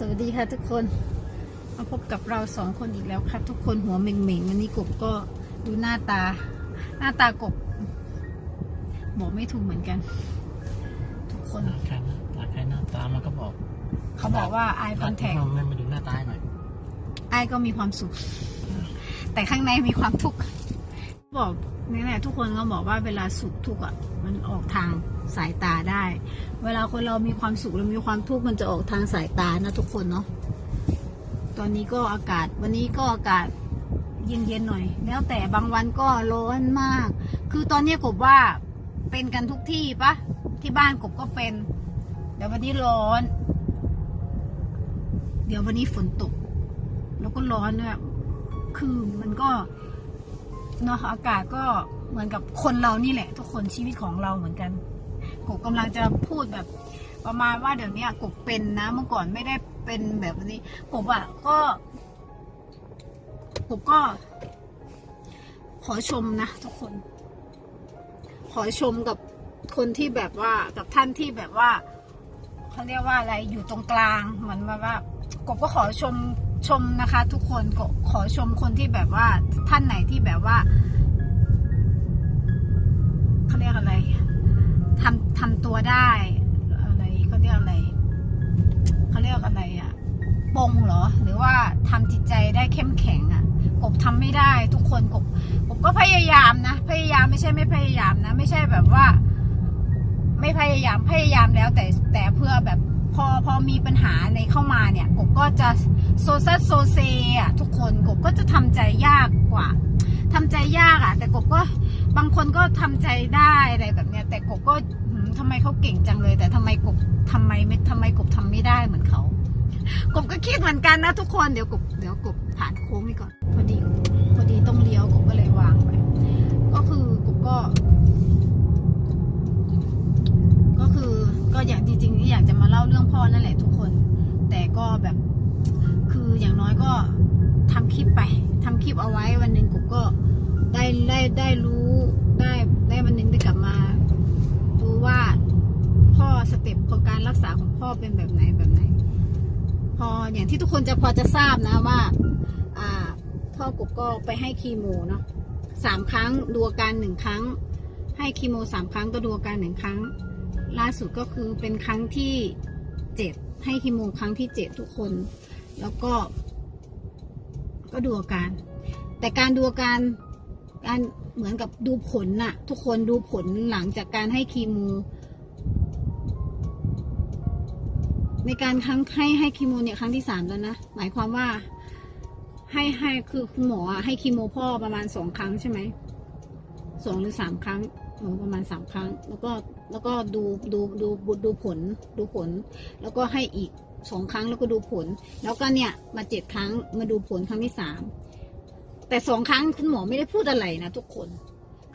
สวัสดีค่ะทุกคน มาพบกับเราสองคนอีกแล้วค่ะทุกคนหัวเหม่งๆวันนี้กบก็ดูหน้าตา หน้าตากบบอกไม่ถูกเหมือนกัน ทุกคนหลักแค่นะหลักแค่หน้าตามันก็บอก เขาบอกว่า eye หลัก contact มันมาดูหน้าตาหน่อยไอ้ก็มีความสุข แต่ข้างในมีความทุกข์ บอกนี่แหละทุกคนก็บอกว่าเวลาสุขทุกข์อะมันออกทางสายตาได้ เวลาคนเรามีความสุขหรือมีความทุกข์มันจะออกทางสายตานะทุกคนเนาะตอนนี้ก็อากาศวันนี้ก็อากาศเย็นๆหน่อย แล้วแต่บางวันก็ร้อนมาก คือตอนนี้กบว่าเป็นกันทุกที่ปะที่บ้านกบก็เป็นเดี๋ยววันนี้ร้อน เดี๋ยววันนี้ฝนตก แล้วก็ร้อนด้วยคือมันก็ เนาะอากาศก็เหมือนกับคนเรานี่แหละ ทุกคนชีวิตของเราเหมือนกันกบกำลังจะพูดแบบประมาณว่าเดี๋ยวนี้กบเป็นนะเมื่อก่อนไม่ได้เป็นแบบนี้กบอะก็กบก็ ขอชมนะทุกคน ขอชมกับคนที่แบบว่ากับท่านที่แบบว่าเขาเรียกว่าอะไรอยู่ตรงกลางเหมือนแบบว่ากบก็ขอชม ชมนะคะ ทุกคนก็ขอชมคนที่แบบว่าท่านไหนที่แบบว่าเขาเรียกอะไรทำทำตัวได้อะไรเขาเรียกอะไรเขาเรียกอะไรอะปงเหรอ หรือว่าทำจิตใจได้เข้มแข็งอะกบทำไม่ได้ทุกคนกบกบก็พยายามนะ พยายามไม่ใช่ไม่พยายามนะ ไม่ใช่แบบว่า ไม่พยายามพยายามแล้วแต่แต่เพื่อแบบพอพอมีปัญหาในเข้ามาเนี่ยกบก็จะ โซซัสโซเซอะทุกคนกบก็จะทำใจยากกว่าทำใจยากอะ แต่กบก็บางคนก็ทำใจได้อะไรแบบเนี้ย แต่กบก็หืมทำไมเขาเก่งจังเลย แต่ทำไมกบทำไมไม่ทำไมกบทำไม่ได้เหมือนเขากบก็คิดเหมือนกันนะทุกคนเดี๋ยวกบเดี๋ยวกบผ่านโค้งไปก่อนพอดีพอดีต้องเลี้ยวกบก็เลยวางไปก็คือกบก็ ก็คือก็อย่างจริงๆนี่อยากจะมาเล่าเรื่องพ่อนั่นแหละทุกคน แต่ก็แบบ คืออย่างน้อยก็ทำคลิปไปทำคลิปเอาไว้วันหนึ่งกูก็ได้ได้ได้รู้ได้ได้วันหนึ่งได้กลับมาดูว่าพ่อสเต็ปของการรักษาของพ่อเป็นแบบไหนแบบไหน พออย่างที่ทุกคนจะพอจะทราบนะว่า อ่า พ่อกบก็ไปให้คีโมเนาะสามครั้งดูอาการหนึ่งครั้ง ให้คีโมสามครั้งก็ดูอาการหนึ่งครั้ง ล่าสุดก็คือเป็นครั้งที่เจ็ดให้คีโมครั้งที่เจ็ดทุกคน แล้วก็ ก็ดูอาการ แต่การดูอาการการเหมือนกับดูผลน่ะ ทุกคนดูผลหลังจากการให้คีโมในการครั้งให้ให้คีโมเนี่ยครั้งที่สามแล้วนะหมายความว่าให้ให้คือคุณหมอให้คีโมพ่อประมาณสองครั้งใช่ไหมสองหรือสามครั้งเออประมาณสามครั้ง แล้วก็ แล้วก็ดูดูดูดูผลดูผล แล้วก็ให้อีกสองครั้งแล้วก็ดูผล แล้วก็เนี่ยมาเจ็ดครั้งมาดูผลครั้งที่สามแต่สองครั้งคุณหมอไม่ได้พูดอะไรนะทุกคน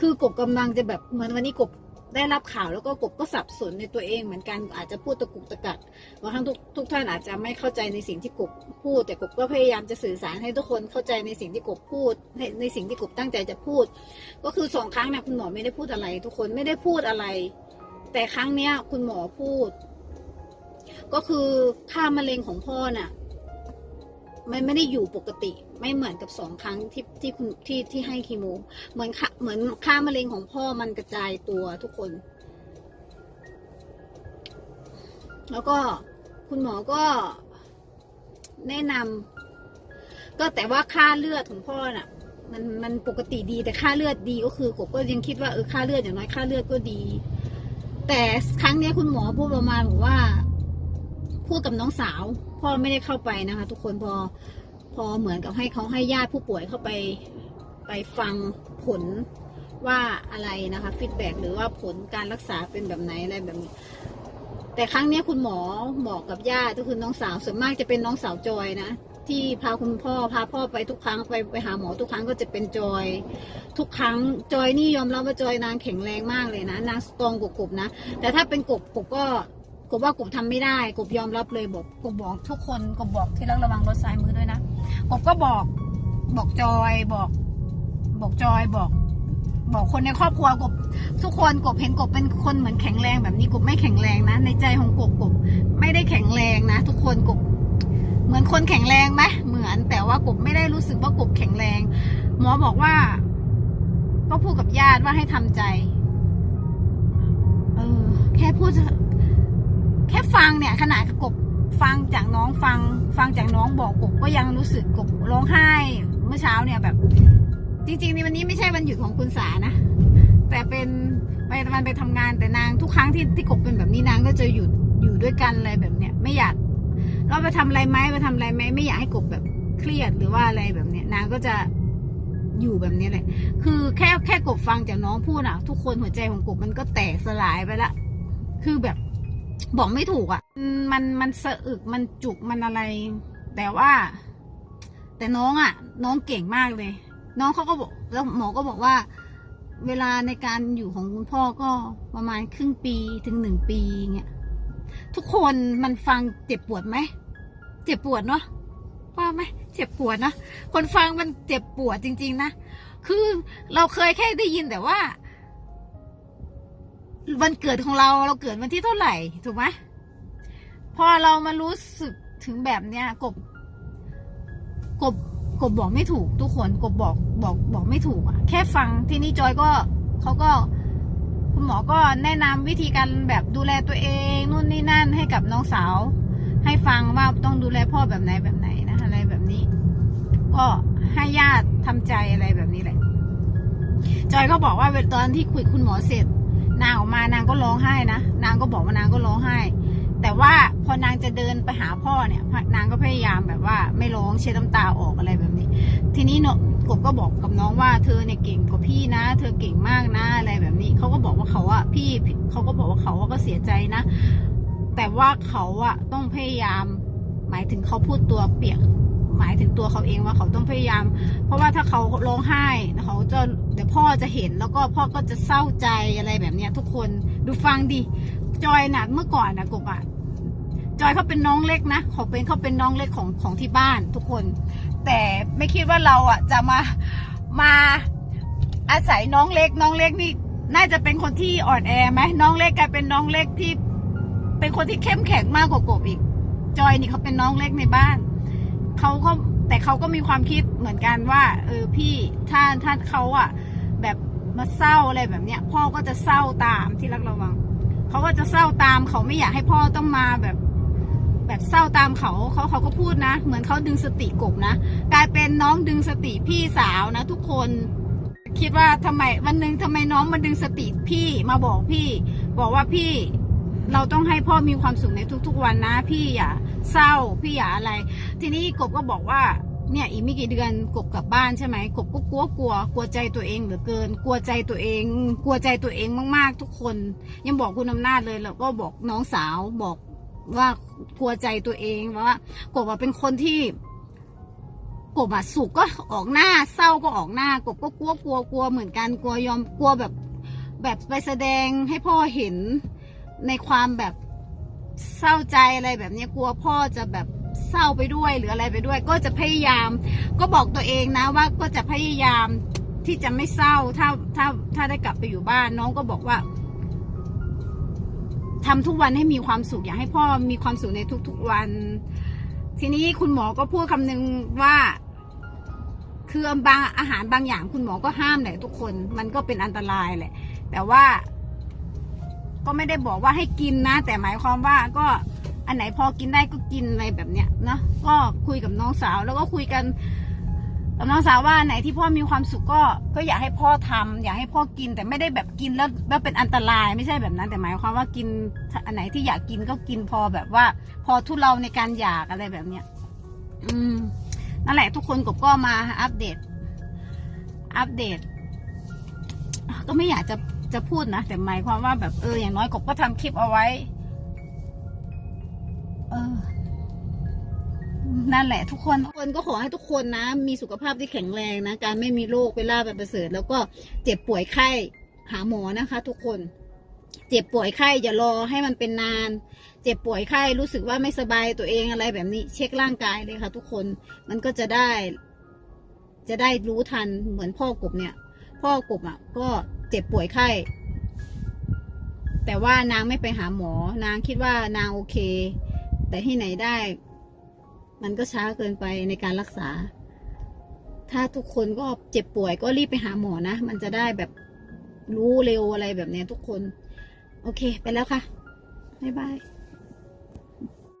คือกบกำลังจะแบบเหมือนวันนี้กบได้รับข่าวแล้วก็กบก็สับสนในตัวเองเหมือนกันอาจจะพูดตะกุกตะกักบางครั้งทุกทุกท่านอาจจะไม่เข้าใจในสิ่งที่กบพูด แต่กบก็พยายามจะสื่อสารให้ทุกคนเข้าใจในสิ่งที่กบพูดในในสิ่งที่กบตั้งใจจะพูด ก็คือสองครั้งเนี่ยคุณหมอไม่ได้พูดอะไร ทุกคนไม่ได้พูดอะไร แต่ครั้งเนี้ย คุณหมอพูด ก็คือค่ามะเร็งของพ่อน่ะ มันไม่ได้อยู่ปกติ ไม่เหมือนกับสองครั้งที่ที่คุณที่ที่ให้คีโม เหมือนค่าเหมือนค่ามะเร็งของพ่อมันกระจายตัวทุกคน แล้วก็คุณหมอก็แนะนำก็แต่ว่าค่าเลือดของพ่อน่ะมันมันปกติดีแต่ค่าเลือดดีก็คือกบก็ยังคิดว่าเออค่าเลือดอย่างน้อยค่าเลือดก็ดี แต่ครั้งนี้คุณหมอพูดประมาณบอกว่า พูดกับน้องสาว พ่อไม่ได้เข้าไปนะคะ ทุกคนพอพอเหมือนกับให้เขาให้ญาติผู้ป่วยเข้าไปไปฟังผลว่าอะไรนะคะฟีดแบ็หรือว่าผลการรักษาเป็นแบบไหนอะไรแบบนี้แต่ครั้งนี้คุณหมอบอกกับญาติก็คือน้องสาวส่วนมากจะเป็นน้องสาวจอยนะ ที่พาคุณพ่อพาพ่อไปทุกครั้งไปไปหาหมอทุกครั้งก็จะเป็นจอย ทุกครั้งจอยนี่ยอมรับว่าจอยนางแข็งแรงมากเลยนะนางสตรองกว่ากบนะ แต่ถ้าเป็นกบกบก็กบว่ากบทำไม่ได้กบยอมรับเลยบอกกบบอกทุกคนกบบอกที่รักระวังรถซ้ายมือด้วยนะกบก็บอกบอกจอยบอก บอกจอยบอก บอกคนในครอบครัวกบทุกคนกบเห็นกบเป็นคนเหมือนแข็งแรงแบบนี้กบไม่แข็งแรงนะ ในใจของกบกบไม่ได้แข็งแรงนะ ทุกคนกบ เหมือนคนแข็งแรงไหมเหมือนแต่ว่ากบไม่ได้รู้สึกว่ากบแข็งแรง หมอบอกว่า ก็พูดกับญาติว่าให้ทำใจเออแค่พูด แค่ฟังเนี่ย ขนาดกบฟังจากน้องฟัง ฟังจากน้องบอกกบก็ยังรู้สึกกบร้องไห้เมื่อเช้าเนี่ยแบบ จริงๆนี่วันนี้ไม่ใช่วันหยุดของคุณสานะแต่เป็นไปมันไปทำงานแต่นางทุกครั้งที่ที่กบเป็นแบบนี้นางก็จะหยุดอยู่ด้วยกันอะไรแบบเนี้ยไม่อยาก เราไปทำอะไรไหมไปทำอะไรไหมไม่อยากให้กบแบบเครียดหรือว่าอะไรแบบเนี้ยนางก็จะอยู่แบบนี้แหละ คือแค่แค่กบฟังจากน้องพูดอะทุกคนหัวใจของกบมันก็แตกสลายไปละ คือแบบบอกไม่ถูกอะ่ะมันมันสะอึกมันจุกมันอะไร แต่ว่า แต่น้องอะน้องเก่งมากเลย น้องเขาก็บอกแล้วหมอก็บอกว่า เวลาในการอยู่ของคุณพ่อก็ประมาณครึ่งปีถึงหนึ่งปีเงี้ยทุกคนมันฟังเจ็บปวดไหม เจ็บปวดเนาะว่าไหมเจ็บปวดนะคนฟังมันเจ็บปวดจริง ๆ นะคือเราเคยแค่ได้ยินแต่ว่า วันเกิดของเราเราเกิดวันที่เท่าไหร่ถูกไหมพอเรามารู้สึกถึงแบบเนี้ยกบ กบกบบอกไม่ถูก ทุกคนกบบอกบอกบอกไม่ถูกอะแค่ฟังที่นี่จอยก็เขาก็ คุณหมอก็แนะนำวิธีการแบบดูแลตัวเองนู่นนี่นั่นให้กับน้องสาว ให้ฟังว่าต้องดูแลพ่อแบบไหนแบบไหนนะอะไรแบบนี้ ก็ให้ญาติทำใจอะไรแบบนี้แหละ จอยก็บอกว่าตอนที่คุยคุณหมอเสร็จ นางออกมานางก็ร้องไห้นะนางก็บอกว่านางก็ร้องไห้ แต่ว่าพอนางจะเดินไปหาพ่อเนี่ย นางก็พยายามแบบว่า ไม่ร้องเช็ดน้ำตาออกอะไรแบบนี้ ทีนี้เนอะกบก็บอกกับน้องว่าเธอเนี่ยเก่งกว่าพี่นะ เธอเก่งมากนะอะไรแบบนี้เขาก็บอกว่าเขาอะพี่เขาก็บอกว่าเขาก็เสียใจนะ แต่ว่าเขาอะต้องพยายาม หมายถึงเขาพูดตัวเปียก หมายถึงตัวเขาเองว่าเขาต้องพยายาม เพราะว่าถ้าเขาร้องไห้เขาจะเดี๋ยวพ่อจะเห็นแล้วก็พ่อก็จะเศร้าใจอะไรแบบเนี้ย ทุกคนดูฟังดิจอยนะเมื่อก่อนนะกบอะจอยเขาเป็นน้องเล็กนะเขาเป็นเขาเป็นน้องเล็กของของที่บ้านทุกคน แต่ไม่คิดว่าเราอะจะมามาอาศัยน้องเล็ก น้องเล็กนี่น่าจะเป็นคนที่อ่อนแอไหมน้องเล็กกลายเป็นน้องเล็กที่ เป็นคนที่เข้มแข็งมากกว่ากบอีก จอยนี่เขาเป็นน้องเล็กในบ้านเขาก็แต่เขาก็มีความคิดเหมือนกันว่าเออพี่ถ้าถ้าเขาอะ แบบมาเศร้าอะไรแบบเนี้ย พ่อก็จะเศร้าตามที่รักระวังเขาก็จะเศร้าตามเขาไม่อยากให้พ่อต้องมาแบบ แบบเศร้าตามเขาเขาเขาก็พูดนะ เหมือนเขาดึงสติกบนะกลายเป็นน้องดึงสติพี่สาวนะ ทุกคนคิดว่าทำไมวันหนึ่งทำไมน้องมาดึงสติพี่มาบอกพี่ บอกว่าพี่ เราต้องให้พ่อมีความสุขในทุก ๆ วันนะ พี่อย่าเศร้าพี่อย่าอะไร ทีนี้กบก็บอกว่าเนี่ยอีกไม่กี่เดือนกบกลับบ้านใช่ไหมกบก็กลัวกลัวกลัวใจตัวเองเหลือเกิน กลัวใจตัวเอง กลัวใจตัวเองมากๆ ทุกคน ยังบอกคุณอำนาจเลยแล้วก็บอกน้องสาวบอกว่ากลัวใจตัวเองว่ากบว่าเป็นคนที่กบอะสุขก็ออกหน้าเศร้าก็ออกหน้ากบก็กลัวกลัวกลัวเหมือนกันกลัวยอมกลัวแบบ แบบไปแสดงให้พ่อเห็น ในความแบบเศร้าใจอะไรแบบนี้กลัวพ่อจะแบบเศร้าไปด้วยหรืออะไรไปด้วย ก็จะพยายาม ก็บอกตัวเองนะว่าก็จะพยายามที่จะไม่เศร้าถ้าถ้าถ้าได้กลับไปอยู่บ้าน น้องก็บอกว่าทำทุกวันให้มีความสุขอยากให้พ่อมีความสุขในทุกๆวัน ทีนี้คุณหมอก็พูดคำนึงว่าคือบางอาหารบางอย่างคุณหมอก็ห้ามแหละทุกคน มันก็เป็นอันตรายแหละ แต่ว่า ก็ไม่ได้บอกว่าให้กินนะ แต่หมายความว่าก็อันไหนพอกินได้ก็กินอะไรแบบเนี้ยเนาะก็คุยกับน้องสาวแล้วก็คุยกันกับน้องสาวว่าไหนที่พ่อมีความสุขก็ก็อยากให้พ่อทำอยากให้พ่อกินแต่ไม่ได้แบบกินแล้วแล้วเป็นอันตรายไม่ใช่แบบนั้น แต่หมายความว่ากินอันไหนที่อยากกินก็กินพอแบบว่า พอทุเราในการอยากอะไรแบบเนี้ยอืมนั่นแหละทุกคนกบก็มาอัปเดต อัปเดต ก็ไม่อยากจะ จะพูดนะ แต่หมายความว่าแบบเอออย่างน้อยกบก็ทำคลิปเอาไว้ เออ นั่นแหละทุกคนคนก็ขอให้ทุกคนนะ มีสุขภาพที่แข็งแรงนะ การไม่มีโรคไปล่าแบบประเสริฐ แล้วก็เจ็บป่วยไข้หาหมอนะคะ ทุกคน เจ็บป่วยไข้อย่ารอให้มันเป็นนาน เจ็บป่วยไข้รู้สึกว่าไม่สบายตัวเองอะไรแบบนี้ เช็คร่างกายเลยค่ะ ทุกคนมันก็จะได้ จะได้รู้ทันเหมือนพ่อกบเนี่ย พ่อกบอะ ก็ เจ็บป่วยไข้ แต่ว่านางไม่ไปหาหมอ นางคิดว่านางโอเค แต่ที่ไหนได้ มันก็ช้าเกินไปในการรักษา ถ้าทุกคนก็เจ็บป่วยก็รีบไปหาหมอนะ มันจะได้แบบรู้เร็วอะไรแบบนี้ทุกคน โอเค ไปแล้วค่ะ บ๊ายบาย